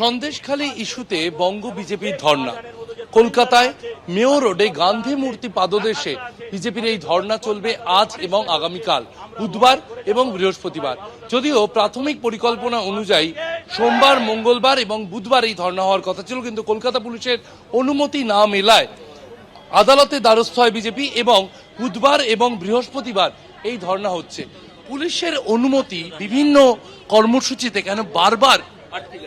সন্দেশখালী ইস্যুতে বঙ্গ বিজেপির ধর্ণা। কলকাতায় মেয়র রোডে গান্ধী মূর্তি পাদদেশে বিজেপির এই ধর্ণা চলবে আজ এবং আগামীকাল, বুধবার এবং বৃহস্পতিবার। যদিও প্রাথমিক পরিকল্পনা অনুযায়ী সোমবার, মঙ্গলবার এবং বুধবার এই ধর্ণা হওয়ার কথা ছিল, কিন্তু কলকাতা পুলিশের অনুমতি না মেলায় আদালতে দ্বারস্থ হয় বিজেপি এবং বুধবার এবং বৃহস্পতিবার এই ধর্ণা হচ্ছে। পুলিশের অনুমতি বিভিন্ন কর্মসূচিতে কেন বারবার আটকে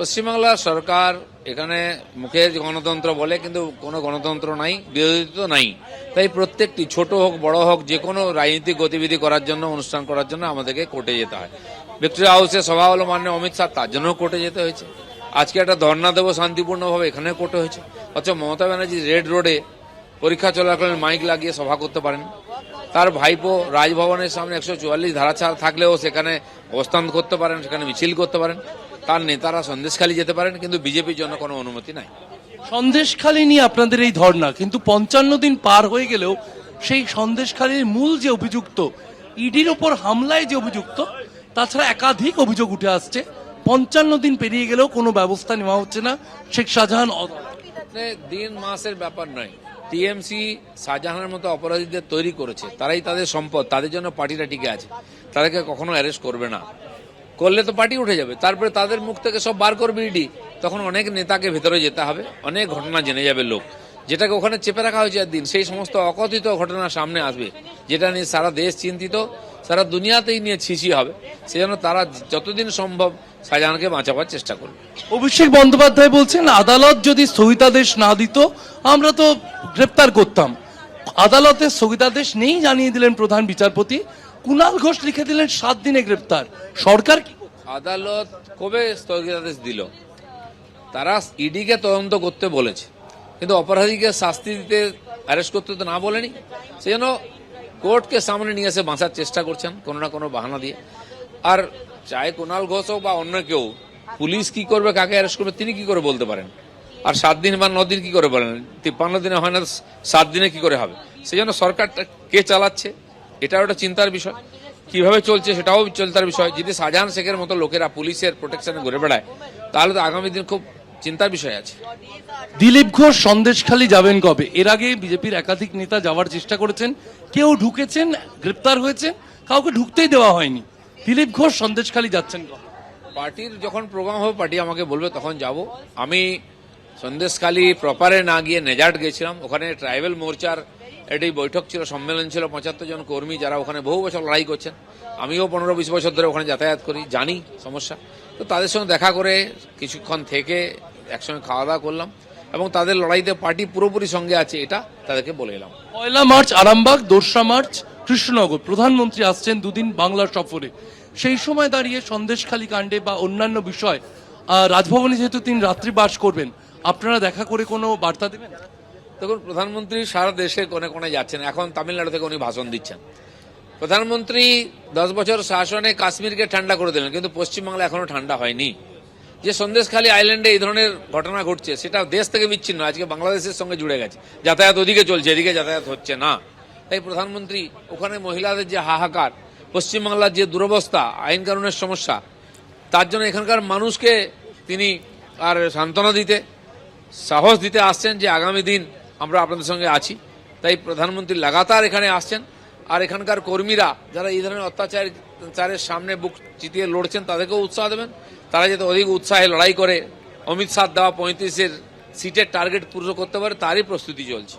পশ্চিমবাংলার সরকার এখানে মুখে গণতন্ত্র বলে, কিন্তু কোনো গণতন্ত্র নাই বিরোধী তো নাই। তাই প্রত্যেকটি ছোট হোক, বড় হোক, যে কোনো রাজনৈতিক গতিবিধি করার জন্য, অনুষ্ঠান করার জন্য আমাদেরকে কোর্টে যেতে হয়। ভিক্টোরিয়া হাউসে সভা হলো মান্য অমিত শাহ, তার জন্য কোর্টে যেতে হয়েছে। আজকে একটা ধর্ণা দেবো শান্তিপূর্ণভাবে এখানে কোর্টে হয়েছে। অথচ মমতা ব্যানার্জি রেড রোডে পরীক্ষা চলাকালীন মাইক লাগিয়ে সভা করতে পারেন। তার ভাইপো রাজভবনের সামনে একশো চুয়াল্লিশ ধারা থাকলেও সেখানে অবস্থান করতে পারেন, সেখানে মিছিল করতে পারেন। তার নেতারা সন্দেশখালী যেতে পারেন কিন্তু বিজেপির জন্য কোনো অনুমতি নাই। সন্দেশখালী নিয়ে আপনাদের এই ধর্ণা কিন্তু পঞ্চান্ন দিন পার হয়ে গেলেও সেই সন্দেশখালীর মূল যে অভিযুক্ত ইডির ওপর হামলায় যে অভিযুক্ত তাছাড়া একাধিক অভিযোগ উঠে আসছে। পঞ্চান্ন দিন পেরিয়ে গেলেও কোনো ব্যবস্থা নেওয়া হচ্ছে না। শেখ শাহজাহান দিন মাসের ব্যাপার নয়। টিএমসি শাহজাহানের মতো অপরাধীদের তৈরি করেছে। তারাই তাদের সম্পদ তাদের জন্য পার্টিটা টিকে আছে। তাদেরকে কখনো অ্যারেস্ট করবে না। করলে তো পার্টি উঠে যাবে। তারপরে তাদের মুখ থেকে সব বার করবে ইডি। তখন অনেক নেতাকে ভেতরে যেতে হবে, অনেক ঘটনা জেনে যাবে লোক। যেটাকে ওখানে চেপে রাখা হয়েছে একদিন, সেই সমস্ত অকথিত ঘটনা সামনে আসবে। যেটা নিয়ে সারা দেশ চিন্তিত, সারা দুনিয়াতেই নিয়ে ছিছি হবে। সেজন্য তারা যতদিন সম্ভব শাহজাহানকে বাঁচাবার চেষ্টা করবে। অভিষেক বন্দ্যোপাধ্যায় বলছেন, আদালত যদি স্থগিতাদেশ না দিত, আমরা তো গ্রেপ্তার করতাম। আদালতের স্থগিতাদেশ নেই জানিয়ে দিলেন প্রধান বিচারপতি। কুণাল ঘোষ লিখে দিলেন সাত দিনে গ্রেপ্তার। সরকার কি আদালত কবে স্থগিতাদেশ দিল? তারা ইডিকে তদন্ত করতে বলেছে। কিন্তু অপরাধীকে শাস্তি দিতে অ্যারেস্ট করতে তো না বলেনি। সেজন্য কোর্টকে সামনে নিয়ে এসে বাঁচার চেষ্টা করছেন কোনো না কোনো বাহানা দিয়ে। আর চাहे কুণাল ঘোষ হোক বা অন্য কেউ, পুলিশ কি করবে, কাকে অ্যারেস্ট করবে, তিনি কি করে বলতে পারেন? আর সাত দিন বা ন দিন কি করে বলেন? তিপ্পান্ন দিনে হয় না, সাত দিনে কি করে হবে? সেই জন্য সরকারটা কে চালাচ্ছে? এটাও একটা চিন্তার বিষয়। কীভাবে চলছে সেটাও চিন্তার বিষয়। যদি শাহজাহান শেখের মতো লোকেরা পুলিশের প্রোটেকশনে ঘুরে বেড়ায় তাহলে তো আগামী দিন খুব চিন্তার বিষয় আছে। দিলীপ ঘোষ সন্দেশখালী যাবেন কবে? এর আগে বিজেপির একাধিক নেতা যাওয়ার চেষ্টা করেছেন কেউ ঢুকেছেন গ্রেপ্তার হয়েছেন কাউকে ঢুকতেই দেওয়া হয়নি। দিলীপ ঘোষ সন্দেশখালী যাচ্ছেন পার্টির যখন প্রোগ্রাম হবে পার্টি আমাকে বলবে তখন যাব। আমি সন্দেশখালী প্রপারে না গিয়ে নেজাট গেছিলাম। ওখানে ট্রাইবেল মোর্চার একটি বৈঠক ছিল, সম্মেলন ছিল, পঁচাত্তর জন কর্মী যারা ওখানে বহু বছর লড়াই করছেন। আমিও পনেরো বিশ বছর ধরে ওখানে যাতায়াত করি, জানি সমস্যা। তো তাদের সঙ্গে দেখা করে কিছুক্ষণ থেকে একসঙ্গে খাওয়া দাওয়া করলাম এবং তাদের লড়াইতে পার্টি পুরোপুরি সঙ্গে আছে এটা তাদেরকে বলে এলাম। পয়লা মার্চ, আরামবাগ, দোসরা মার্চ, কৃষ্ণনগর। প্রধানমন্ত্রী আসছেন দুদিন বাংলা সফরে। সেই সময় দাঁড়িয়ে সন্দেশখালী কাণ্ডে বা অন্যান্য বিষয় রাজভবনে যেহেতু তিনি রাত্রি বাস করবেন, আপনারা দেখা করে কোনো বার্তা দেবেন? দেখুন, প্রধানমন্ত্রী সারা দেশে কোণে কোণে যাচ্ছেন। এখন তামিলনাড়ু থেকে উনি ভাষণ দিচ্ছেন। প্রধানমন্ত্রী দশ বছর শাসনে কাশ্মীরকে ঠান্ডা করে দিলেন, কিন্তু পশ্চিমবাংলা এখনও ঠান্ডা হয়নি। যে সন্দেশখালী আইল্যান্ডে এই ধরনের ঘটনা ঘটছে, সেটা দেশ থেকে বিচ্ছিন্ন, আজকে বাংলাদেশের সঙ্গে জুড়ে গেছে। যাতায়াত ওদিকে চলছে, এদিকে যাতায়াত হচ্ছে না। তাই প্রধানমন্ত্রী, ওখানে মহিলাদের যে হাহাকার, পশ্চিমবাংলার যে দুরবস্থা, আইন কানুনের সমস্যা, তার জন্য এখানকার মানুষকে তিনি আর সান্ত্বনা দিতে, সাহস দিতে আসছেন যে আগামী দিন আমরা আপনাদের সঙ্গে আছি। তাই প্রধানমন্ত্রী লাগাতার এখানে আসছেন। আর এখানকার কর্মীরা যারা এই ধরনের অত্যাচারের সামনে বুক চিতিয়ে লড়ছেন, তাদেরকেও উৎসাহ দেবেন। তারা যাতে অধিক উৎসাহে লড়াই করে। অমিত শাহ দেওয়া পঁয়ত্রিশের সিটের টার্গেট পূর্ণ করতে পারে, তারই প্রস্তুতি চলছে।